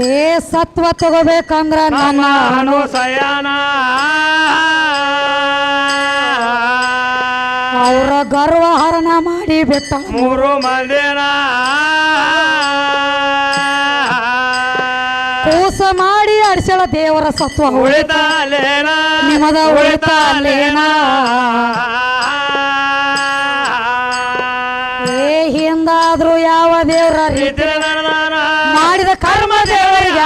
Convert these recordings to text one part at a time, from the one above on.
ಏ ಸತ್ವ ತಗೋಬೇಕಂದ್ರ ನನ್ನ ಅನುಸಯನ ಸಯಾನ. ಅವರ ಗರ್ವ ಹರಣ ಮಾಡಿ ಬಿಟ್ಟ. ಮೂರು ಮಂದಿನ. ಕೂಸ ಮಾಡಿ ಅಡಿಸಳ ದೇವರ ಸತ್ವ. ಉಳಿತಾಲೇನ. ನಿಮದ ಉಳಿತಾಲೇನ? ಏ ಹಿಂದಾದ್ರೂ ಯಾವ ದೇವರ ರೀತಿ?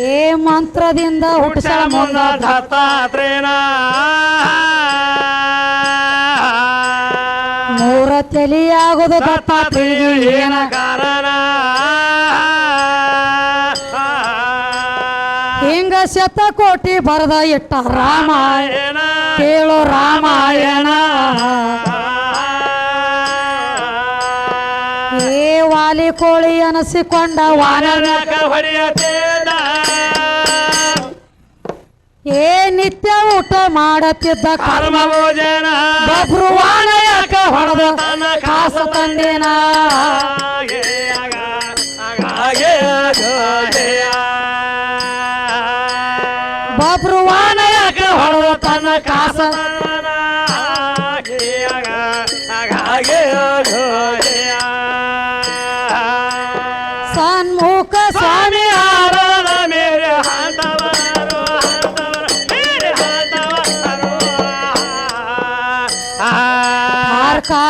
ಏ ಮಂತ್ರದಿಂದ ಹುಟ್ಟಿಸಳ ಮುಂದ ಮೂರ ತಲಿಯಾಗುದು ದತ್ತಾತ್ರೇಯ ಏನ ಕಾರಣ? ಹಿಂಗ ಶತಕೋಟಿ ಬರದ ಇಟ್ಟ ರಾಮಾಯಣ. ಕೇಳು ರಾಮಾಯಣ. ಏ ವಾಲಿ ಕೋಳಿ ಅನಸಿಕೊಂಡ ವಾನರ ಏ ನಿತ್ಯ ಊಟ ಮಾಡತ್ತಿದ್ದ ಕರ್ಮ ಭೋಜನ ಬಬ್ರು ವಾನ ಯಾಕ ಹೊಡೆದ ಕಾಸ ತಂದೇನ. ಬಬ್ರು ವಾನ ಯಾಕ ಹೊಡೆದ ತನ್ನ ಕಾಸ ಸನ್ಮುಖ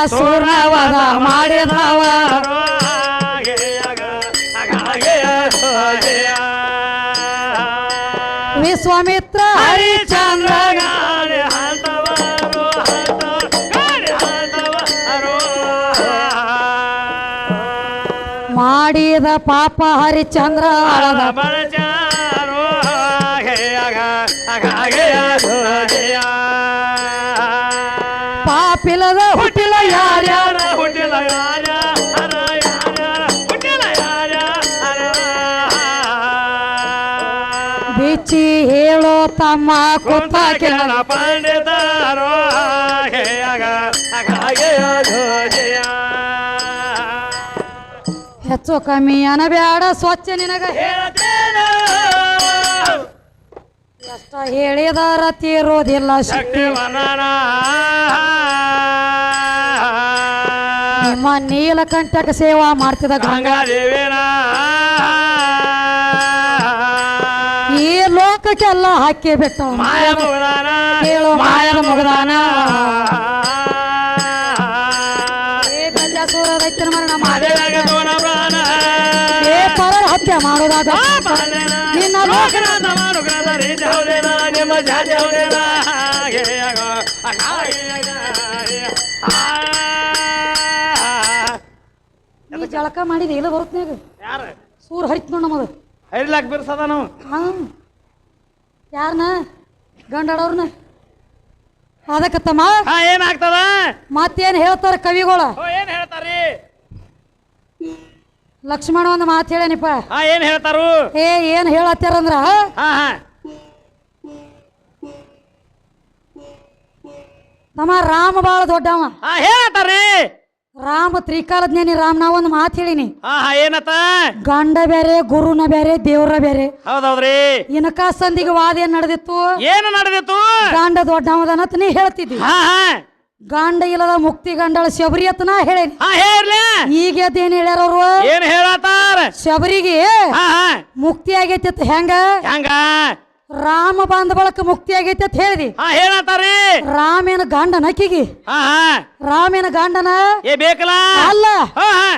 ಆರ್ಕಾಸುರವದ ಮಾಡಿದವ. ವಿಶ್ವಾಮಿತ್ರ ಹರಿಚಂದ್ರ ಮಾಡಿದ ಪಾಪ ಹರಿಚಂದ್ರ. ತಮ್ಮ ಕುಪ್ಪ ಕುಂತಕಿರಣ ಪಂಡಿತಾರೋ ಹೆಚ್ಚು ಕಮ್ಮಿ ಅನಬ್ಯಾಡ ಸ್ವಚ್ಛ ನಿನಗ. ಎಷ್ಟ ಹೇಳಿದಾರ ತೀರೋದಿಲ್ಲ ಶಕ್ತಿ. ನಿಮ್ಮ ನೀಲಕಂಠಕ ಸೇವಾ ಮಾಡ್ತಿದ ಗಂಗ ಗಂಗಾದೇವಿನ. ಲೋಕಕ್ಕೆಲ್ಲ ಹಾಕಿ ಬಿಟ್ಟ ಕೇಳು ಮಾಯದ ಮುಗದಾನ. ಏ ಗಂಜಾಸುರ ರೈತನ ಮರಣ ಹತ್ಯೆ ಮಾಡೋದಾಗ ನಿನ್ನ ಲೋಕ ಲೋಕನಾಥ ಮಾನುಗ್ರದ ರೀತಿ ಹೌದೇನ? ನಿಮ್ಮ ಜಾತಿ ಹೌದೇನ? ನೀ ಜಳಕ ಮಾಡಿದ ಇಲ್ಲ ಬರುತ್ತನಾಗ ಯಾರು? ಸೂರ್ ಹರಿತ್ ನೋಡ್ ನಮ್ಮದು ಹೈರ್ಲಾಕ್ ಬಿರ್ಸದ ನಾವು. ಹಾ. ಯಾರನ್ನ ಗಂಡಾಡೋರ್ನ? ಅದಕ್ಕತ್ತಮ್ಮ? ಹಾ ಏನಾಗ್ತದ ಮತ್ತೇನು ಹೇಳ್ತಾರ ಕವಿಗಳು? ಓ ಏನ್ ಹೇಳ್ತಾರಿ ಲಕ್ಷ್ಮಣ ಒಂದು ಮಾತು ಹೇಳೇನಿಪ್ಪ? ಹಾ ಏನ್ ಹೇಳ್ತಾರು? ಏ ಏನು ಹೇಳತ್ತಾರಂದ್ರ ಹಾ ಹಾ. ತಮ್ಮ ರಾಮ ಬಾಳ ದೊಡ್ಡವ. ಹಾ ಹೇಳ್ತಾರಿ ರಾಮ ತ್ರಿಕಾಲಜ್ಞಾನಿ ರಾಮ್ ನಾ ಒಂದು ಮಾತು ಹೇಳಿನಿ. ಹಾ ಗಂಡ ಬೇರೆ ಗುರುನ ಬೇರೆ ದೇವ್ರ ಬೇರೆ ಹೌದೌದ್ರಿ. ಇನಕ ಸಂದಿಗೆ ವಾದ ಏನ್ ನಡೆದಿತ್ತು? ಏನು ನಡೆದಿತ್ತು? ಗಂಡ ದೊಡ್ಡವದನತ್ ನೀ ಹೇಳ್ತಿದ್ದಿ. ಹಾ ಹಾ. ಗಂಡ ಇಲ್ಲದ ಮುಕ್ತಿ ಗಂಡಳ ಶಬರಿ ಅತ್ನ ನಾ ಹೇಳೇನಿ. ಹಾ ಈಗ ಏನ್ ಹೇಳ್ಯಾರ ಅವ್ರು? ಏನ್ ಹೇಳತ್ತಾರ? ಶಬರಿಗೆ ಹಾ ಹಾ. ಮುಕ್ತಿ ಆಗೈತಿ ಅಂತ ಹೆಂಗ? ಹೆಂಗ? ರಾಮ ಬಂದ ಬಳಕ ಮುಕ್ತಿ ಆಗೈತಿ ಅಂತ ಹೇಳಿದಿ. ಹಾ ಹೇಳತ್ತಾರಿ ರಾಮೇನ ಗಂಡನ ಅಕ್ಕಿಗಿ. ಹಾ ಹಾ. ರಾಮೇನ ಗಂಡನ? ಏ ಬೇಕಲ್ಲ? ಅಲ್ಲ. ಹಾ ಹಾ.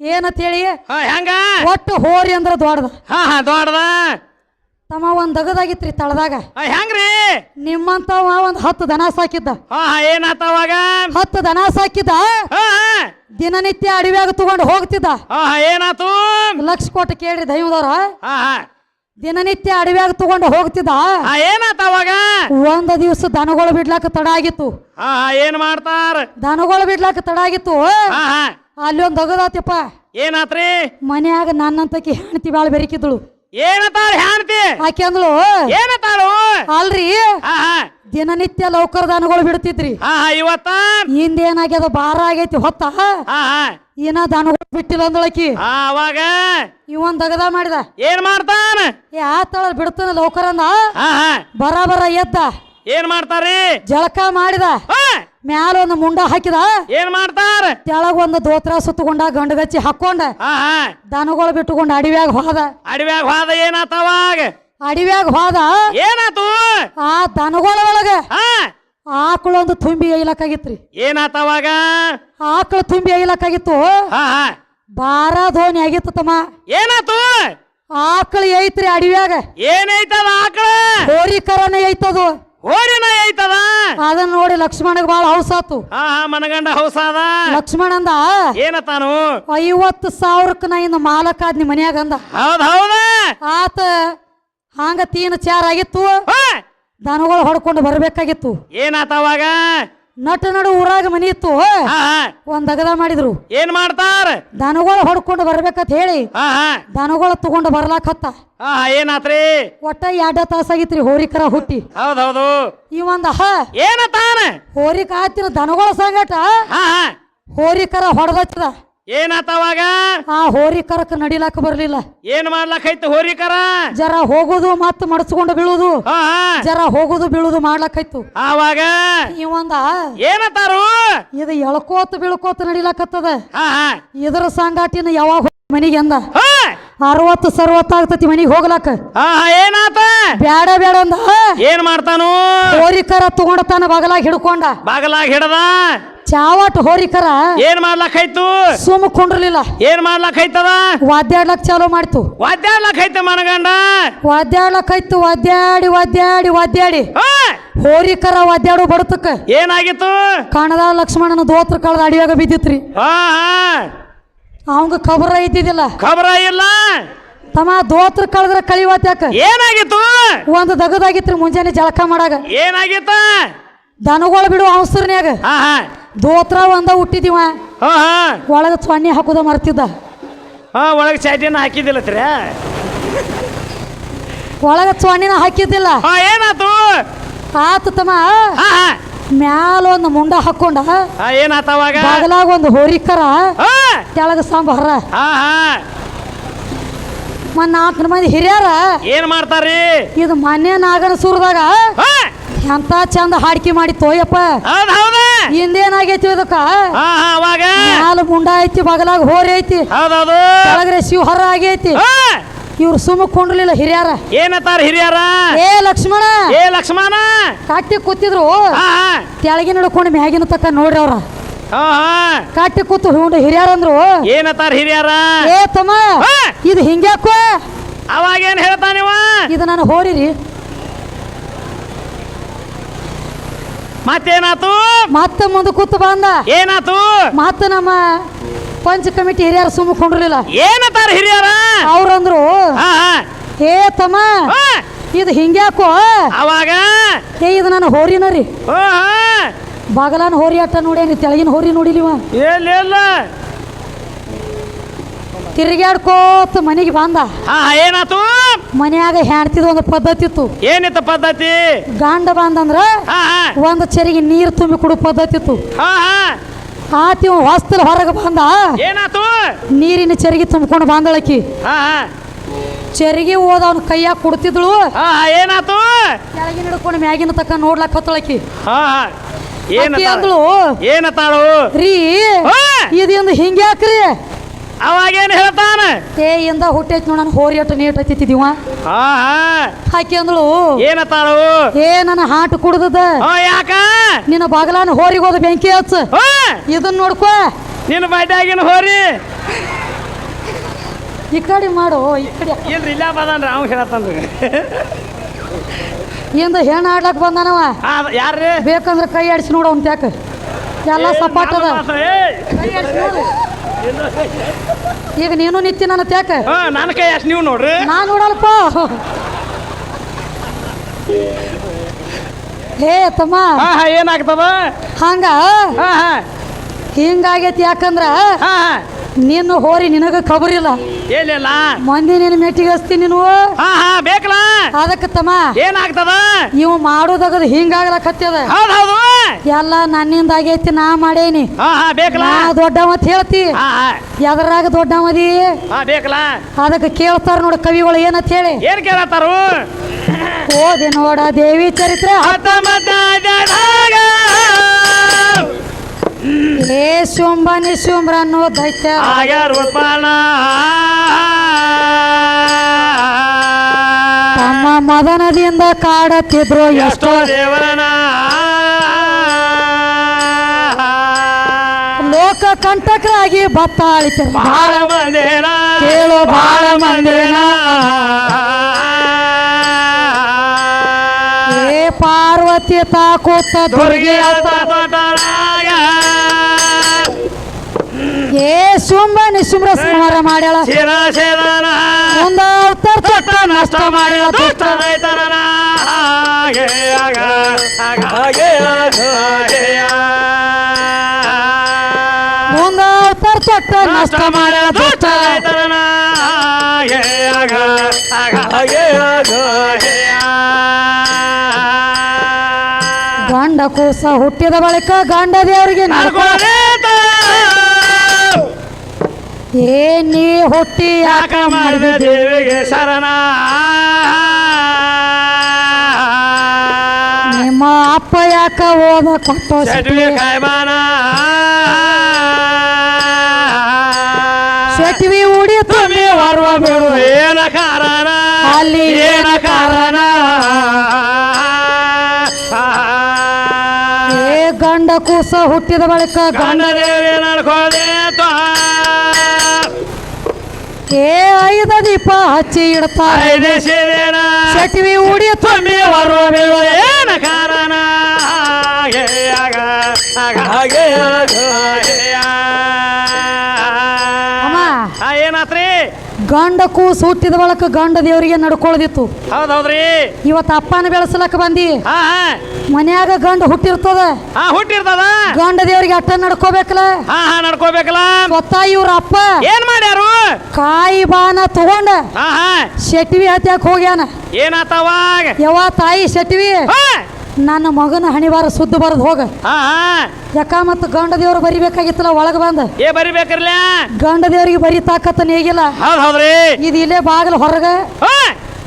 ಏನಂತ ಹೇಳಿ ಹಾ ಹೆಂಗ? ಒಟ್ಟು ಹೋರಿ ಅಂದ್ರ ದೊಡ್ಡದ. ಹಾ ಹಾ ದೊಡ್ಡದ. ತಮ್ಮ ಒಂದ್ ದಗದಾಗಿತ್ರಿ ತಳದಾಗ. ಹಾ ಹೆಂಗ್ರಿ? ನಿಮ್ಮಂತ ಒಂದ್ ಹತ್ತು ದನ ಸಾಕಿದ್ದ. ಹಾ ಹಾ ಏನಾತ ಅವಾಗ? ಹತ್ತು ದನ ಸಾಕಿದ್ದ? ಹಾ ಹಾ. ದಿನನಿತ್ಯ ಅಡವ್ಯಾಗ ತಗೊಂಡು ಹೋಗ್ತಿದ್ದ. ಹಾ ಹಾ ಏನಾತು? ಲಕ್ಷ ಕೊಟ್ಟು ಕೇಳ್ರಿ ದೈವದವ್ರ. ಹಾ ಹಾ. ದಿನನಿತ್ಯ ಅಡವ್ಯಾಗ ತಗೊಂಡು ಹೋಗ್ತಿದ್ದ? ಏನಾತ ಅವಾಗ? ಒಂದ ದಿವಸ ದನಗಳು ಬಿಡ್ಲಾಕ ತಡ ಆಗಿತ್ತು. ಏನ್ ಮಾಡ್ತಾರ? ದನಗಳು ಬಿಡ್ಲಾಕ ತಡ ಆಗಿತ್ತು. ಅಲ್ಲಿ ಒಂದ್ ಅಗದಾತಿಪ್ಪ ಏನಾತ್ರಿ? ಮನ್ಯಾಗ ನನ್ನಂತಕಿ ಹೆಣ್ತಿ ಬಾಳ ಬೆರಕಿದ್ಳು. ಏನತಾಳ ಹೆಣ್ತಿ? ಆಕೆ ಅಂದ್ಳು ಏನತಾಳು? ಅಲ್ರಿ ದಿನನಿತ್ಯ ಲೌಕರ್ ದನಗಳು ಬಿಡ್ತಿದ್ರಿ. ಇವತ್ತ? ಹಿಂದೇನಾಗ್ಯದ ಬಾರ ಆಗೈತಿ ಹೊತ್ತ? ಏನ ದಾನ ಬಿಟ್ಟಿಲ್ಲ ಅಂದಳಕಿ ಹಾ ಅವಾಗ ಇವನ್ ದಗದ ಮಾಡಿದ. ಏನ್ ಮಾಡ್ತಾನ? ಏ ತಳ ಬಿಡ್ತಾನ ಲೌಕರ್ ಅಂದ. ಹಾ ಹಾ. ಬರ ಬರ ಎದ್ದ. ಏನ್ ಮಾಡ್ತಾರಿ ಜಳಕ ಮಾಡಿದ. ಹಾ ಮ್ಯಾಲ ಒಂದು ಮುಂಡ ಹಾಕಿದ. ಏನ್ ಮಾಡ್ತಾರ? ತೆಳಗ ಒಂದು ದೋತ್ರ ಸುತ್ತಕೊಂಡ ಗಂಡಗಚ್ಚಿ ಹಾಕೊಂಡ. ಹಾ ಹಾ. ದನಗಳು ಬಿಟ್ಟುಕೊಂಡು ಅಡವ್ಯಾಗ ಹೋದ. ಅಡವ್ಯಾಗ ಹೋದ ಏನಾತವಾಗ ಅವಾಗ ಅಡವ್ಯಾಗ ಹೋದ. ಏನಾತು? ಆ ದನಗಳ ಒಳಗ ಹಾ ಆಕಳೊಂದು ತುಂಬಿ ಐಲಕ್ಕಾಗಿತ್ರಿ ಏನಾತವಾಗ ಆಕಳ ತುಂಬಿ ಹಾ ಬಾರ ಧೋನಿ ಆಗಿತ್ತು ತಮ್ಮ. ಏನಾತು? ಆಕಳ ಐತ್ರಿ ಅಡವ್ಯಾಗ. ಏನೈತದ ಆಕಳ? ಹೋರಿಕರನ ಐತದು. ಹೋರಿನ ಐತದ? ಅದನ್ನ ನೋಡಿ ಲಕ್ಷ್ಮಣಗ್ ಬಾಳ ಹೌಸಾತು ಆತು. ಮನಗಂಡ ಹೌಸ್ ಹೌಸಾದ ಲಕ್ಷ್ಮಣ ಅಂದ ಏನತಾನು ಐವತ್ತು ಸಾವಿರಕ್ಕ ನಾ ಇನ್ನು ಮಾಲಕ ಆದ್ ನಿಮ್ ಮನ್ಯಾಗ ಅಂದ. ಹೌದ ಹೌದ? ಆತ ಹಾಂಗ ತೀನ ಚಾರ್ ಆಗಿತ್ತು. ದನಗಳು ಹೊಡ್ಕೊಂಡು ಬರಬೇಕಾಗಿತ್ತು. ಏನಾತ ಅವಾಗ? ನಟ ನಡು ಊರಾಗ ಮನಿ ಇತ್ತು. ಒಂದ್ ಅಗದ ಮಾಡಿದ್ರು. ಏನ್ ಮಾಡ್ತಾರ? ದನಗಳು ಹೊಡ್ಕೊಂಡು ಬರ್ಬೇಕಂತ ಹೇಳಿ ದನಗಳು ತಗೊಂಡು ಬರ್ಲಾಕ್ ಹತ್ತ ಏನಾತ್ರಿ? ಒಟ್ಟ ಎರಡ ತಾಸಾಗಿತ್ರಿ ಹೋರಿಕರ ಹುಟ್ಟಿ. ಹೌದೌದು ಈ ಇವಂದ ಹ ಏನತಾನ ಹೋರಿಕ ಆತಿನ ದನಗಳ ಸಂಗಟ ಹೋರಿಕರ ಹೊಡೆದಚ್ಚದ ಏನಾತ ಅವಾಗ? ಆ ಹೋರಿಕರಕ್ಕೆ ನಡಿಲಾಕ ಬರ್ಲಿಲ್ಲ. ಏನ್ ಮಾಡ್ಲಕೈತಿ ಹೋರಿಕರ? ಜರ ಹೋಗೋದು ಮತ್ತ ಮಡಸ್ಕೊಂಡು ಬೀಳುದು. ಹಾ ಹಾ. ಜರ ಹೋಗೋದು ಬೀಳುದು ಮಾಡ್ಲಾಕೈತು. ಆವಾಗ? ಇವಂದ ಏನತಾರು ಇದು ಎಳ್ಕೋತ ಬೀಳ್ಕೋತ ನಡಿಲಾಕತ್ತದ. ಹಾ ಇದರ ಇದ್ರ ಸಂಗಾಟಿನ ಯಾವಾಗ ಹೋಗ್ ಮನಿಗೆ ಅಂದ ಹಾ. ಅರವತ್ತು ಸರ್ವತ್ತು ಆಗ್ತತಿ ಮನಿಗೆ ಹೋಗ್ಲಾಕ. ಹಾ ಹಾ, ಏನಾತ? ಬ್ಯಾಡ ಬ್ಯಾಡ ಅಂದ. ಏನ್ ಮಾಡ್ತಾನು? ಹೋರಿಕರ ತಗೊಂಡ ತಾನ ಬಗಲಾಗ ಹಿಡ್ಕೊಂಡ. ಬಾಗಲಾಗ ಹಿಡದ? ಚಾವಟ್ ಹೋರಿಕರ ಏನ್ ಮಾಡ್ಲಕೈತು ಸುಮ್ಮ ಕುಂಡ್ರಲಿಲ್ಲ. ಏನ್ ಮಾಡ್ಲಕೈತದ ವಾದ್ಯಾಡ್ಲಕ್ ಚಾಲೂ ಮಾಡ್ತು. ವಾದ್ಯಾಡ್ಲಕೈತೆ ಮನಗಂಡ? ವಾದ್ಯಾಡ್ಲಕ್ಕಾಯ್ತು ವಾದ್ಯಾಡಿ ವಾದ್ಯಾಡಿ ವಾದ್ಯಾಡಿ. ಹೋರಿಕರ ವಾದ್ಯಾಡು ಬಡತಕ್ಕ. ಏನಾಗಿತ್ತು? ಕಣದ ಲಕ್ಷ್ಮಣನ ದೋತ್ರ ಕಳೆದ ಅಡಿಯಾಗ ಬಿದ್ದಿತ್ರಿ. ಅವಂಗ ಖಬರ ಇದ್ದಿದ್ದಿಲ್ಲ. ಖಬರ ಇಲ್ಲ? ತಮ್ಮ ದೋತ್ರ ಕಳೆದ್ರ ಕಳಿವಾತ್ಯಾಕ. ಏನಾಗಿತ್ತು? ಒಂದು ದಗದಾಗಿತ್ರಿ ಮುಂಜಾನೆ ಜಳಕ ಮಾಡಾಗ. ಏನಾಗಿತ್ತ? ದನಗಳು ಬಿಡು ಅವಸರ್ನ್ಯಾಗ. ಹಾ ಹಾ. ದೋತ್ರ ಒಂದ ಹುಟ್ಟಿದಿವ. ಹಾ ಹಾ. ಒಳಗ ಸೊನ್ನೆ ಹಾಕುದ ಮರ್ತಿದ್ದ. ಹಾ ಒಳಗೆ ಚಾಟಿನ ಹಾಕಿದಿಲ್ಲ ಒಳಗ ಸೊನ್ನಿನ ಹಾಕಿದ್ದಿಲ್ಲ. ಹಾ ಏನಾತು? ಆತ ತಮ್ಮ ಹಾ ಹಾ. ಮ್ಯಾಲ ಒಂದು ಮುಂಡ ಹಾಕೊಂಡ. ಹಾ ಏನಾತ ಅವಾಗ? ಬಾಗಲಾಗ ಒಂದು ಹೋರಿಕರ. ಹಾ. ಕೆಳಗ ಸಾಂಬಾರ. ಹಾ ಹಾ. ನಾಲ್ಕು ಮಂದಿ ಹಿರಿಯರ. ಏನ್ ಮಾಡ್ತಾರಿ ಇದು ಮನೆ ನಾಗನ ಸುರದಾಗ ಹಾ. ಎಂತ ಚಂದ ಹಾಡಿಕೆ ಮಾಡಿ ತೋಯಪ್ಪ. ಹೌದ್ ಹೌದ? ಹಿಂದೇನಾಗೈತಿ ಇದಕ್ಕ? ಹಾ ಹಾ ಅವಾಗ? ಮ್ಯಾಲ ಮುಂಡ ಐತಿ ಬಗಲಾಗ ಹೋರಿ ಐತಿ. ಹೌದೌದು ಕೆಳಗ್ರೆ ಶಿವಹರ ಆಗೈತಿ. ಹಾ. ಇವ್ರು ಸುಮ್ಮ ಕೊಂಡ್ಲಿಲ್ಲ ಹಿರಿಯರ. ಏನತ್ತಾರ ಹಿರಿಯರ? ಏ ಲಕ್ಷ್ಮಣ. ಏ ಲಕ್ಷ್ಮಣ. ಕಟ್ಟಿ ಕೂತಿದ್ರು. ಹಾ ಹಾ. ಕೆಳಗಿನ ಹಿಡ್ಕೊಂಡು ಮ್ಯಾಗಿನ ತಕ್ಕ ನೋಡ್ರಿ ಅವ್ರ. ಹಾ ಹಾ. ಕಟ್ಟಿ ಕೂತು ಹುಂಡು ಹಿರಿಯರ ಅಂದ್ರು. ಏನತ್ತಾರ ಹಿರಿಯರ? ಏ ತಮ್ಮ ಹಾ. ಇದು ಹಿಂಗ್ಯಾಕೋ? ಅವಾಗ ಹೇಳ್ತಾನೆ ಹೇಳ್ತಾನಿವ ಇದು ನಾನು ಹೋರಿರಿ. ಮತ್ತೇನಾತು? ಮತ್ತೆ ಮುಂದೆ ಕೂತು ಬಂದ. ಏನಾತು? ಮತ್ತೆ ನಮ್ಮ ಪಂಚ ಕಮಿಟಿ ಹಿರಿಯರು ಸುಮ್ಮ ಕೊಂಡ್ರಲಿಲ್ಲ. ಏನತ್ತಾರ ಹಿರಿಯರ? ಅವ್ರಂದ್ರು ಹಾ ಹಾ. ಏ ತಮ್ಮ ಇದು ಹಿಂಗ್ಯಾಕೋ? ಅವಾಗ? ಏ ಇದು ನಾನು ಹೋರಿನ ರೀ. ಬಾಗಲಾನ ಹೋರಿ ಅಟ್ಟ ನೋಡೇನಿ ತೆಳಗಿನ ಹೋರಿ ನೋಡಿಲಿವ. ಇಲ್ಲ ತಿರುಗಾಡ್ಕೋತ ಮನೆಗೆ ಬಂದ. ಹಾ ಹಾ, ಏನಾತು? ಮನ್ಯಾಗ ಹೆಣ್ತಿದ ಒಂದು ಪದ್ಧತಿ ಇತ್ತು. ಏನಿತ್ತು ಪದ್ಧತಿ? ಗಂಡ ಬಂದಂದ್ರ ಹಾ ಹಾ. ಒಂದು ಚರಿಗೆ ನೀರು ತುಂಬಿ ಕೊಡು ಪದ್ಧತಿ ಇತ್ತು. ಹಾ ಹಾ. ಆತಿ ಹೊಸ್ತಲ್ ಹೊರಗೆ ಬಂದ. ಏನಾತು? ನೀರಿನ ಚರಿಗೆ ತುಂಬಿಕೊಂಡು ಬಂದಳಕಿ. ಹಾ ಹಾ. ಚೆರಿಗೆ ಹೋದ ಅವ್ನ ಕೈಯಾಗ ಕೊಡ್ತಿದ್ಳು. ಹಾ ಹಾ, ಏನಾತು? ಕೆಳಗಿನ ಹಿಡ್ಕೊಂಡು ಮ್ಯಾಗಿನ ತಕ್ಕ ನೋಡ್ಲಕ್ ಹತ್ತಳಕಿ. ಹಾ ಹಾ. ಆಕಿ ಏನತ್ತಾಳ ಅಂದ್ಳು ಏನತ್ತಾಳು ರೀ ಹಾ. ಇದಿಂದ ಹಿಂಗ್ಯಾಕ್ರಿ ಅವಾಗೇನ್ ಹೇಳ್ತಾನ ಏ ಇಂದ ಹುಟ್ಟೈತಿ ನೋಡ ನಾನು ಹೋರಿ ಅಟ್ಟ ನೀಟ್ ಹತ್ತಿದ್ದೀವ ಹಾ ಹಾ ಆಕಿ ಅಂದಳು ಏನತ್ತಾಳು ಏ ನನ್ನ ಹಾಟ್ ಕುಡ್ದದ ಹಾ ಯಾಕ ನಿನ್ನ ಬಾಗಲಾನ ಹೋರಿಗೆ ಹೋದ ಬೆಂಕಿ ಹಚ್ಚ ಹಾ ಇದನ್ನ ನೋಡ್ಕೋ ನಿನ್ನ ಬಡ್ಯಾಗಿನ ಹೋರಿ ಈ ಕಡೆ ಮಾಡು ಈ ಕಡೆ ಇಲ್ರಿ ಇಲ್ಲ ಬದನ್ರಿ ಅವ್ ಹೇಳತ್ತಂದ್ರಿ ಇಂದ ಹೆಣ್ಣ ಆಡ್ಲಕ್ ಬಂದಾನವ ಯಾರ್ರಿ ಬೇಕಂದ್ರೆ ಕೈ ಆಡಿಸಿ ನೋಡು ಅವ್ನ ತ್ಯಾಕ ಎಲ್ಲ ಸಪಾಟದ ಕೈ ಆಡಿಸಿ ನೋಡು. ಈಗ ನೀನು ನಿತ್ಯ ನನ್ನ ತ್ಯಾಕ? ಹಾ ನನ್ನ ಕೈ ಅಷ್ಟು ನೀವು ನೋಡ್ರಿ. ನಾನು ನೋಡಲ್ಪ ಹೇ ತಮ್ಮ. ಏನಾಗ್ತದ? ಹಂಗ? ಹಿಂಗಾಗೈತಿ ಯಾಕಂದ್ರ ನಿನ್ನ ಹೋರಿ ನಿನಗ ಖಬರಿಲ್ಲ ಏನಿಲ್ಲ? ಮಂದಿ ನಿನ್ನ ಮೆಟ್ಟಿಗೆ ಹಸ್ತಿ ನೀನು. ಹಾ ಹಾ ಬೇಕಲ್ಲ? ಅದಕ್ಕೆ ತಮ್ಮ ಏನಾಗ್ತದ? ಇವು ಮಾಡೋದಾಗದ ಹಿಂಗಾಗ್ಲಕತ್ತದ. ಹೌದ್ ಹೌದು. ಎಲ್ಲ ನನ್ನಿಂದ ಆಗೈತಿ ನಾ ಮಾಡೇನಿ. ಹಾ ಹಾ ಬೇಕಲ್ಲ? ನಾ ದೊಡ್ಡವತ್ ಹೇಳ್ತಿ. ಹಾ ಹಾ. ಎದ್ರಾಗ ದೊಡ್ಡವದಿ? ಹಾ ಬೇಕಲ್ಲ? ಅದಕ್ಕೆ ಕೇಳ್ತಾರ ನೋಡ ಕವಿಗಳು ಏನಂತ ಹೇಳಿ. ಏನ್ ಕೇಳತ್ತಾರು? ಓದಿ ನೋಡ ದೇವಿ ಚರಿತ್ರೆ. ಹತ್ತೊಂಬತ್ತ ಏ ಶುಂಭ ನಿಶುಂಭ್ರ ಅನ್ನೋ ದೈತ್ಯ. ಆಯ ರೂಪಾನ ತಮ್ಮ ಮದನದಿಂದ ಕಾಡತ್ತಿದ್ರು ಎಷ್ಟೋ ದೇವರನ. ಲೋಕ ಕಂಟಕರಾಗಿ ಭತ್ತ ಆಳಿತಿರು ಬಾಳ ಮಂದಿರ ಕೇಳು ಬಾಳ ಪಾರ್ವತಿ ಏ ಪಾರ್ವತಿ ತಾಕೂತ ದುರ್ಗಿ ದುರ್ಗಿ ನಿಸುಮ್ರ ಸಂಹಾರ ಮಾಡ್ಯಾಳ. ಮುಂದ ಅವತಾರ ತೊಟ್ಟ ನಷ್ಟ ಮಾಡ್ಯಾಳ ದುಷ್ಟ ರೈತರನ ಹಾಗೆ ಆಗ ಹಾಗೆ. ಮುಂದ ಉತ್ತರ ತೊಟ್ಟ ನಷ್ಟ ಮಾಡ್ಯಾಳ ಮಾಡ್ಯಾಳ ದುಷ್ಟ ದುಷ್ಟ ರೈತರನ ಹಾಗೆ ಆಗ ಆಗ. ಹಾಗೆ ಗಂಡ ಕೂಸ ಹುಟ್ಟಿದ ಬಳಿಕ ಗಂಡ ದೇವರಿಗೆ. ಏ ನೀ ಹುಟ್ಟಿ ಯಾಕ ಮಾಡಿದೆ ದೇವಿಗೆ ಶರಣ? ನಿಮ್ಮ ಅಪ್ಪ ಯಾಕ ಓದ ಕೊಟ್ಟೋ ಕಾಯ್ಬಾನ ಶೆಟ್ವಿ ಉಡಿ ತುಂಬಿ ಬರುವ ಬಿಡು ಏನ ಕಾರಣ? ಅಲ್ಲಿ ಏನ ಕಾರಣ? ಏ ಗಂಡ ಕೂಸ ಹುಟ್ಟಿದ ಬಳಿಕ ಗಂಡ ದೇವರೇ ದೇವಿ ನಡ್ಕೋದೆ ಏ ಐದ ದೀಪ ಹಚ್ಚಿ ಇಡ್ತಾರ. ಶೆಟ್ವಿ ಉಡಿ ತುಂಬಿ ವರ್ವ ಗಂಡ ಸುಟ್ಟಿದ ಬಳಿಕ ಗಂಡ ದೇವರಿಗೆ ನಡ್ಕೊಳ್ದಿತ್ತು. ಹೌದೌದ್ರಿ? ಇವತ್ತು ಅಪ್ಪನ ಬೆಳೆಸಲಕ್ಕ ಬಂದಿ. ಮನ್ಯಾಗ ಗಂಡ ಹುಟ್ಟಿರ್ತದ. ಹುಟ್ಟಿರ್ತದ. ಗಂಡ ದೇವರಿಗೆ ಅಟ್ಟ ನಡ್ಕೋಬೇಕಲ್ಲ. ನಡ್ಕೋಬೇಕಲ್ಲ. ಗೊತ್ತಾ ಇವ್ರ ಅಪ್ಪ ಏನ್ ಮಾಡ್ಯಾರು? ಕಾಯಿ ಬಾನ ತಗೊಂಡ ಶೆಟ್ವಿ ಹತ್ಯಾಕ ಹೋಗ್ಯಾನ. ಏನಾತವಾಗ ಯಾವ ತಾಯಿ ಶೆಟ್ವಿ? ಹಾ. ನನ್ನ ಮಗನ ಹಣಿವಾರ ಸುದ್ದ ಬರದ್ ಹೋಗ. ಹಾ ಹಾ. ಯಾಕ ಮತ್ತ ಗಂಡ ದೇವ್ರು ಬರಿಬೇಕಾಗಿತ್ತಲ್ಲ ಒಳಗ ಬಂದ? ಏ ಬರಿಬೇಕ್ರಲ್ಲ ಗಂಡ ದೇವ್ರಿಗೆ ಬರಿ ತಾಕತ್ತ ನೀಗಿಲ್ಲ. ಹೌದ್ ಹೌದ್ರಿ. ಇದು ಇಲ್ಲೇ ಬಾಗಿಲು ಹೊರಗ. ಹಾ.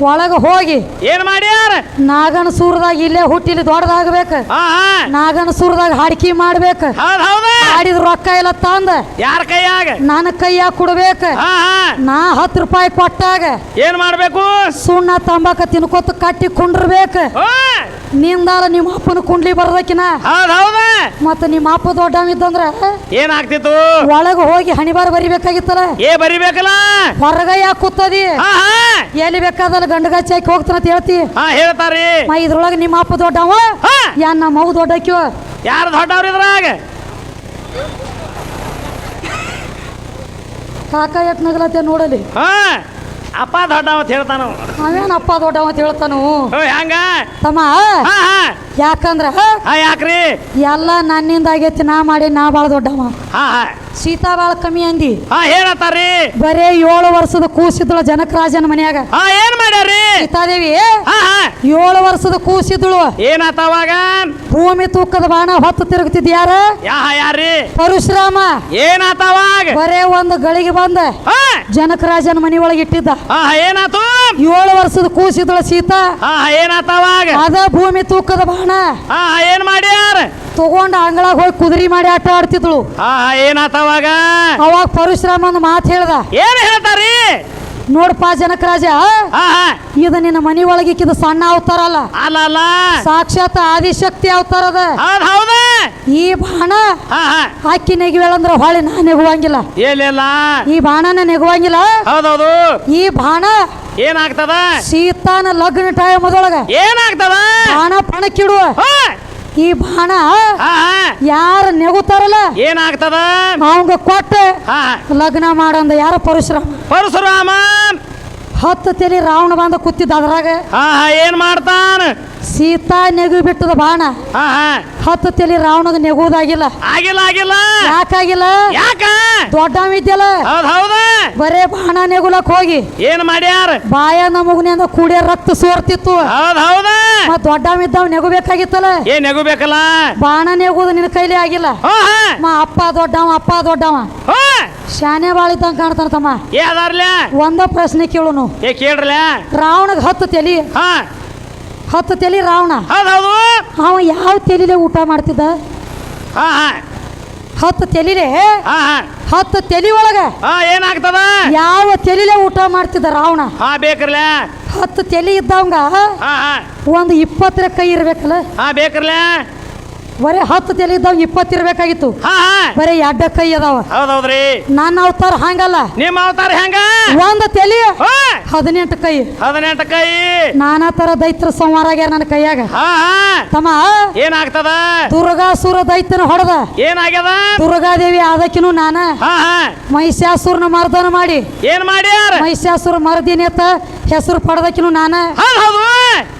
ಒಳಗ ಹೋಗಿ. ಏನ್ ಮಾಡ್ಯಾರ? ನಾಗನ ಸೂರದಾಗ ಇಲ್ಲೇ ಹುಟ್ಟಿಲಿ ದೊಡ್ಡದಾಗಬೇಕು. ಹಾ ಹಾ. ನಾಗನ ಸೂರದಾಗ ಹಾಡಿಕೆ ಮಾಡ್ಬೇಕು. ಹೌದ್ ರೊಕ್ಕ ಇಲ್ಲ ತಂದ. ಯಾರ ಕೈಯಾಗ? ನನ್ನ ಕೈಯಾಗ ಕೊಡ್ಬೇಕು. ಹಾ ಹಾ. ನಾ ಹತ್ತು ರೂಪಾಯಿ ಕೊಟ್ಟಾಗ ಏನ್ ಮಾಡ್ಬೇಕು? ಸುಣ್ಣ ತಂಬಾಕ ತಿನ್ಕೋತ ಕಟ್ಟಿ ಕುಂಡ್ರಬೇಕು. ಹಾ ನಿಂದಾಲ ನಿಮ್ಮ ಅಪ್ಪನ ಕುಂಡ್ಲಿ ಬರ್ದಕಿನ ಮತ್ತೆ ನಿಮ್ಮ ಅಪ್ಪ ದೊಡ್ಡವಿದ್ದಂದ್ರ ಏನಾಗ್ತಿತ್ತು? ಒಳಗ ಹೋಗಿ ಹಣಿಬಾರ ಬರಿಬೇಕಾಗಿತ್ತಲ್ಲ? ಏ ಬರಿಬೇಕಲ್ಲ? ಹೊರಗ ಯಾಕೆ ಕೂತದಿ? ಎಲ್ಲಿ ಬೇಕಾದಲ್ಲ ಗಂಡಗಾಚಿ ಹಾಕಿ ಹೋಗ್ತಾನ ಅಂತ ಹೇಳ್ತಿ. ಹಾ ಹೇಳ್ತಾರಿ. ಇದ್ರೊಳಗೆ ನಿಮ್ಮ ಅಪ್ಪ ದೊಡ್ಡವ? ಹಾ. ಯಾನ್ ನಮ್ಮ ಮಗು ದೊಡ್ಡಕ್ಕಿವ ಯಾರು ದೊಡ್ಡವ್ರ ಇದ್ರಾಗ? ಕಾಕ ಎಟ್ ನಗಲತ್ತೆ ನೋಡಲಿ? ಹಾ. ಅಪ್ಪ ದೊಡ್ಡವ ಅಂತ ಹೇಳ್ತಾನ. ಅಪ್ಪ ದೊಡ್ಡವ ಅಂತ ಹೇಳ್ತಾನು? ಓ ಹೆಂಗ ತಮ್ಮ ಹಾ ಹಾ. ಯಾಕಂದ್ರ ಹಾ ಯಾಕ್ರಿ? ಎಲ್ಲ ನನ್ನಿಂದ ಆಗೈತಿ ನಾ ಮಾಡಿ ನಾ ಬಾಳ ದೊಡ್ಡವ. ಹಾ ಹಾ. ಸೀತಾ ಬಾಳ ಕಮ್ಮಿ ಅಂದಿ. ಹಾ ಬರೇ ಏಳು ವರ್ಷದ ಕೂಸಿದ್ಳು ಜನಕರಾಜನ ಮನ್ಯಾಗ. ಹಾ ಏನ್ ಮಾಡ್ಯಾರಿ ಸೀತಾದೇವಿ ಹಾ ಹಾ. ಏಳು ವರ್ಷದ ಕೂಸಿದ್ದಳು ಏನಾತವಾಗ ಭೂಮಿ ತೂಕದ ಬಾಣ ಹೊತ್ತು ತಿರುಗುತ್ತಿದ್ ಯಾರ? ಯಾರಿ ಪರಶುರಾಮ. ಏನಾತವಾಗ ಬರೇ ಒಂದು ಗಳಿಗೆ ಬಂದ. ಜನಕರಾಜನ ಮನಿ ಒಳಗೆ ಇಟ್ಟಿದ್ದ. ಹಾ ಏನಾತು? ಏಳು ವರ್ಷದ ಕೂಸಿದ್ಳು ಸೀತಾ. ಹಾ ಏನಾತವಾಗ ಅದ ಭೂಮಿ ತೂಕದ ಬಾಣ. ಹಾ ಏನ್ ಮಾಡ್ಯಾರ? ತಗೊಂಡ ಅಂಗಳಾಗ ಹೋಗಿ ಕುದುರಿ ಮಾಡಿ ಆಟ ಆಡ್ತಿದ್ಳು. ಹಾ ಏನಾತವಾಗ ಅವಾಗ? ಪರಶುರಾಮ ಒಂದು ಮಾತು ಹೇಳ್ದ. ಏನ್ ಹೇಳ್ತಾರಿ? ನೋಡಪ್ಪ ಜನಕರಾಜ ಹಾ ಹಾ. ಇದು ನಿನ್ನ ಮನಿ ಒಳಗಿಕ್ಕಿದ ಸಣ್ಣ ಅವತಾರ ಅಲ್ಲ? ಅಲ್ಲ ಸಾಕ್ಷಾತ್ ಆದಿಶಕ್ತಿ ಅವತಾರದ ಹೌದ್ ಹೌದ. ಈ ಬಾಣ ಹಾ ಹಾ. ಅಕ್ಕಿ ನೆಗುವೇಳಂದ್ರ ಹೊಳೆ ನಾ ನೆಗುವಂಗಿಲ್ಲ. ಏನಿಲ್ಲ ಈ ಬಾಣನ ನೆಗುವಂಗಿಲ್ಲ. ಹೌದೌದು ಈ ಬಾಣ ಏನಾಗ್ತದ? ಸೀತಾನ ಲಗ್ನ ಟೈಮ್ ಅದೊಳಗ ಏನಾಗ್ತದ? ಬಾಣ ಪಣಕ್ಕಿಡುವ. ಹಾ. ಈ ಬಾಣ ಯಾರ ನೆಗುತ್ತಾರಲ್ಲ? ಏನಾಗ್ತದ? ಅವಂಗ ಕೊಟ್ಟ ಲಗ್ನ ಮಾಡಂದ ಯಾರ ಪರಶುರಾಮ? ಪರಶುರಾಮ! ಹತ್ತು ತೆಲಿ ರಾವಣ ಬಂದ ಕೂತಿದ್ದ ಅದ್ರಾಗ. ಏನ್ ಮಾಡ್ತಾನ? ಸೀತಾ ನೆಗು ಬಿಟ್ಟದ ಬಾಣ. ಹತ್ತು ತಲೆ ರಾವಣದ ನೆಗುವುದಾಗಿಲ್ಲ ಆಗಿಲ್ಲ ಆಗಿಲ್ಲ. ಯಾಕಾಗಿಲ್ಲ? ಯಾಕ? ಹೌದ್ ಹೌದ. ಬರೇ ಬಾಣ ನೆಗುಲಕ್ ಹೋಗಿ. ಏನ್ ಮಾಡ್ಯಾರ? ಬಾಯ ನಮಗನಿಂದ ಕೂಡ ರಕ್ತ ಸೋರ್ತಿತ್ತು. ಹೌದ್ ಹೌದ. ಮತ್ ದೊಡ್ಡವಿದ್ದಾವ್ ನೆಗಬೇಕಾಗಿತ್ತಲ್ಲ? ಏ ನೆಗಬೇಕಲ್ಲ ಬಾಣ ನೆಗುದು ನಿನ್ನ ಕೈಲಿ ಆಗಿಲ್ಲ. ಮಾ ಅಪ್ಪ ದೊಡ್ಡವ ಅಪ್ಪ ದೊಡ್ಡವ. ಶಾನೆ ಬಾಳಿದ್ದಂಗ ಕಾಣ್ತಾನ ತಮ್ಮ. ಏ ಅದಾರ್ಲ್ಯಾ ಒಂದ ಪ್ರಶ್ನೆ ಕೇಳುನು. ಏ ಕೇಳ್ರಲ್ಲ ರಾವಣಗ ಹತ್ತು ತೆಲಿ. ಹಾ. ಹತ್ತು ತೆಲಿ ರಾವಣ. ಅವ ಯಾವ ತಲಿಲೆ ಊಟ ಮಾಡ್ತಿದ್ದ? ಹಾ ಹಾ. ಹತ್ತು ತಲಿಲೆ? ಹಾ ಹತ್ತು ತೆಲಿ ಒಳಗ ಹಾ ಏನಾಗ್ತದ? ಯಾವ ತೆಲಿಲೆ ಊಟ ಮಾಡ್ತಿದ್ದ ರಾವಣ? ಹಾ ಬೇಕ್ರಲ್ಲ. ಹತ್ತು ತೆಲಿ ಇದ್ದವಂಗ? ಹಾ ಹಾ. ಒಂದು ಇಪ್ಪತ್ತರ ಕೈ ಇರ್ಬೇಕಲ್ಲ? ಹಾ ಬೇಕ್ರಲ್ಲ. ಬರೀ ಹತ್ತು ತಲೆ ಇದ್ದಾವ ಇಪ್ಪತ್ತು ಇರ್ಬೇಕಾಗಿತ್ತು. ಹಾ ಬರೀ ಎಡ್ಡ ಕೈ ಅದಾವ. ಹೌದೌದ್ರಿ. ನನ್ನ ಅವತಾರ ಹಂಗಲ್ಲ. ನಿಮ್ಮ ಅವತಾರ ಹೆಂಗ? ಒಂದು ತಲಿ ಹದಿನೆಂಟು ಕೈ. ಹದಿನೆಂಟು ಕೈ. ನಾನಾ ತರ ದೈತ್ರ ಸಂಹಾರ ಆಗ್ಯಾರ ನನ್ನ ಕೈಯಾಗ. ತಮ್ಮ ಏನಾಗ್ತದ? ದುರ್ಗಾಸುರ ದೈತ್ಯನ ಹೊಡೆದ. ಏನಾಗ್ಯದ? ದುರ್ಗಾದೇವಿ ಆದಕಿನೂ ನಾನ. ಮಹಿಷಾಸುರನ ಮರ್ದನ ಮಾಡಿ. ಏನ್ ಮಾಡ್ಯಾರ? ಮಹಿಷಾಸುರ ಮರದಿನೇತ ಹೆಸರು ಪಡೆದಕ್ಕಿನ ನಾನ. ಹೌದ್ ಹೌದು.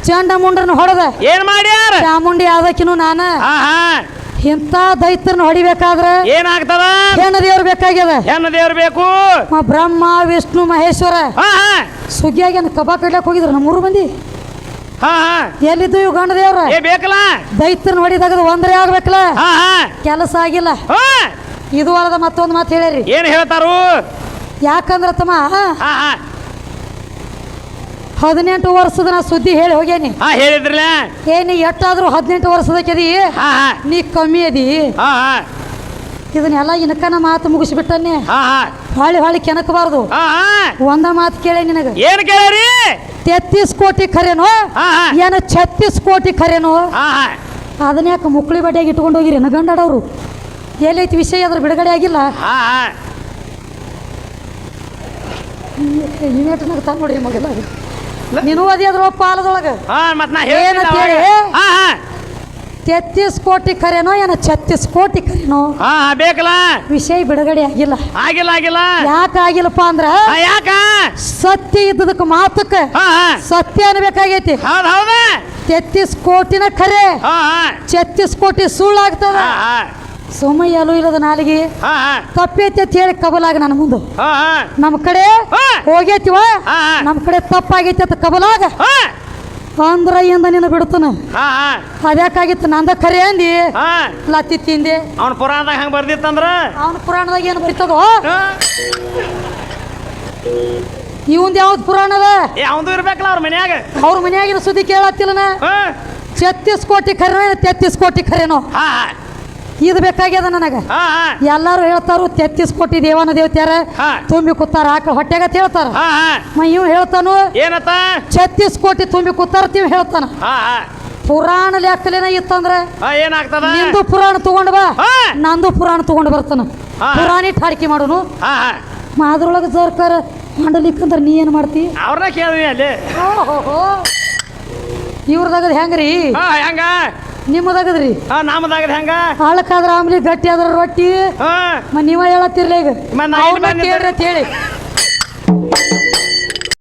ಚಂಡ ಮುಂಡನ ಹೊಡೆದ. ಏನ್ ಮಾಡ್ಯಾರ? ಚಾಮುಂಡಿ ಆದಕ್ಕಿನ ನಾನ. ಹಾ ಹಾ ಇಂಥ ದೈತ್ಯನ ಹೊಡಿಬೇಕಾದ್ರ ಏನಾಗ್ತದ? ಹೆಣ್ಣು ದೇವ್ರು ಬೇಕಾಗ್ಯದ. ಹೆಣ್ಣು ದೇವ್ರ ಬೇಕು. ಮ ಬ್ರಹ್ಮ ವಿಷ್ಣು ಮಹೇಶ್ವರ. ಹಾ ಹಾ ಸುಗ್ಗಿಯಾಗಿ ಏನು ಕಬಾ ಕಡ್ಲಕ್ ಹೋಗಿದ್ರು ನಮ್ಮೂರು ಮಂದಿ? ಹಾ ಹಾ ಎಲ್ಲಿದ್ದು ಇವು ಗಂಡ ದೇವ್ರ? ಏ ಬೇಕಲ್ಲ? ದೈತ್ಯನ ಹೊಡಿದಾಗ ಒಂದ್ರೆ ಆಗ್ಬೇಕಲ್ಲ? ಹಾ ಹಾ ಕೆಲಸ ಆಗಿಲ್ಲ. ಹಾ. ಇದು ಅಲ್ಲದ ಮತ್ತೊಂದು ಮಾತು ಹೇಳಿರಿ ಏನ್ ಹೇಳ್ತಾರು? ಯಾಕಂದ್ರ ತಮ್ಮ? ಹಾ ಹಾ ಹದಿನೆಂಟು ವರ್ಷದ ನಾ ಸುದ್ದಿ ಹೇಳಿ ಹೋಗೇನಿ. ಹಾ ಹೇಳಿದ್ರಲ್ಲ? ಏನಿ ನೀ ಎಷ್ಟಾದ್ರೂ ಹದಿನೆಂಟು ವರ್ಷದ ಹಾ ಹಾ. ನೀ ಕಮ್ಮಿ ಅದಿ. ಹಾ ಹಾ. ಇದನ್ನೆಲ್ಲ ಇನಕನ ಮಾತು ಮುಗಿಸ್ಬಿಟ್ಟನೆ ಹಾ ಹಾ. ಹೊಳ್ಳಿ ಹೊಳ್ಳಿ ಕೆನಕಬಾರ್ದು ಹಾ ಹಾ. ಒಂದ ಮಾತು ಕೇಳಿ ನಿನಗ. ಏನ್ ಕೇಳ್ರಿ? ತೆತ್ತೀಸ್ ಕೋಟಿ ಖರೇನೋ? ಹಾ ಹಾ. ಏನ ಛತ್ತೀಸ್ ಕೋಟಿ ಖರೇನೋ? ಹಾ ಯಾಕೆ ಮುಕ್ಳಿ ಬಡ್ಡಿಯಾಗಿ ಇಟ್ಕೊಂಡು ಹೋಗಿರಿ? ನಗಂಡಾಡವ್ರು ಎಲ್ಲೈತಿ ವಿಷಯ ಅದ್ರ ಬಿಡುಗಡೆ ಆಗಿಲ್ಲ. ಹಾ ಹಾ. ಇವೇಟು ನಗ್ತಾನ ಮಗಲ್ಲ ನೀನು ಅದೇ ಅದ್ರ ಪಾಲದೊಳಗೆ ಹಾ ಮತ್ ನಾ ಏನಂತ ಹೇಳ್ತೀನಿ ಹೇಳಿ? ಅವಾಗ. ಹಾ ಹಾ. ತೆತ್ತೀಸ್ ಕೋಟಿ ಕರೆನೋ ಏನ ಛತ್ತೀಸ್ ಕೋಟಿ ಕರೆನೋ? ಹಾ ಹಾ ಬೇಕಲ್ಲ. ವಿಷಯ ಬಿಡುಗಡೆ ಆಗಿಲ್ಲ. ಆಗಿಲ್ಲ ಆಗಿಲ್ಲ. ಯಾಕ ಆಗಿಲ್ಲಪ್ಪ ಅಂದ್ರ ಹಾ ಯಾಕ? ಸತ್ಯ ಇದ್ದದಕ್ಕೆ ಮಾತಕ್ಕ ಹಾ ಹಾ. ಸತ್ಯ ಅನ್ಬೇಕಾಗೈತಿ. ಹೌದ್ ಹೌದ. ತೆತ್ತೀಸ್ ಕೋಟಿನ ಖರೆ ಹಾ ಹಾ. ಛತ್ತೀಸ್ ಕೋಟಿ ಸುಳ್ಳಾಗ್ತದ ಹಾ ಹಾ. ಸುಮ್ಮ ಎಲ್ಲೂ ಇಲ್ಲದ ನಾಲಿಗೆ? ತಪ್ಪೈತಿ ಅಂತ ಹೇಳಿ ಕಬಲಾಗ ನನ್ನ ಮುಂದೆ. ನಮ್ಮ ಕಡೆ. ಹೋಗೈತಿವ. ನಮ್ಮ ಕಡೆ ತಪ್ಪಾಗೈತಿ ಅಂತ ಕಬಲಾಗ? ಅಂದ್ರ ಇಂದ ನಿನ್ನ ಬಿಡ್ತಾನ ಅದ್ಯಾಕಾಗಿತ್ತು? ನಂದ ಖರೆ ಅಂದಿ. ಲತ್ತಿ ತಿಂದೆ. ಅವನ ಪುರಾಣದಾಗ ಹಂಗ ಬರ್ದಿತ್ತಂದ್ರ? ಅವನ ಪುರಾಣದಾಗ ಏನು ಬರ್ತದೋ. ಇವಂದ ಯಾವ್ದು ಪುರಾಣದ ಏ ಅವಂದು ಇರ್ಬೇಕಲ್ಲ ಅವ್ರ ಮನ್ಯಾಗ. ಅವ್ರ ಮನ್ಯಾಗಿನ ಸುದ್ದಿ ಕೇಳತ್ತಿಲ್ಲನ ಛತ್ತೀಸ್ ಕೋಟಿ ಖರೇನೋ ತೆತ್ತೀಸ್ ಕೋಟಿ ಖರೇನೋ? ಇದು ಬೇಕಾಗ್ಯದ ನನಗ. ಎಲ್ಲಾರು ಹೇಳ್ತಾರು ತೆತ್ತಿಸ್ ಕೋಟಿ ದೇವನ ದೇವತ್ಯಾರ ತುಂಬಿ ಕೂತಾರ ಆಕ ಹೊಟ್ಟೆಗ ಹೇಳ್ತಾರ. ಇವ್ ಹೇಳ್ತಾನು ಏನತ್ತ? ಛತ್ತೀಸ್ ಕೋಟಿ ತುಂಬಿ ಕೂತಾರ್ತೀವಿ ಹೇಳ್ತಾನ. ಹಾ ಹಾ. ಪುರಾಣ ಲೆಕ್ಕಲೇನ ಇತ್ತಂದ್ರ ಏನಾಗ್ತದ? ನಿಂದು ಪುರಾಣ ತಗೊಂಡ್ ಬಾ ನಂದು ಪುರಾಣ ತಗೊಂಡ್ ಬರ್ತಾನ. ಪುರಾಣಿ ಠಾಡಿಕೆ ಮಾಡುನು. ಅದ್ರೊಳಗ ಸರ್ಕಾರ ಮಾಡಲಿಕ್ಕಂದ್ರ ನೀ ಏನು ಮಾಡ್ತಿ? ಅವ್ರನ್ನ ಕೇಳಿ ಅಲ್ಲಿ. ಇವ್ರದಾಗ ಹೆಂಗ್ರಿ? ಹೆಂಗ? ನಿಮ್ಮದಾಗದ್ರಿ? ಹಾ ನಾಮದಾಗದ ಹೆಂಗ? ಹಾಳಕ್ಕಾದ್ರ ಆಮ್ಲಿ ಗಟ್ಟಿ ಆದ್ರ ರೊಟ್ಟಿ. ಹಾ. ಮ ನೀವ ಹೇಳತ್ತಿರ್ಲ ಈಗ. ಕೇಳ್ರಿ ಅಂತ ಹೇಳಿ.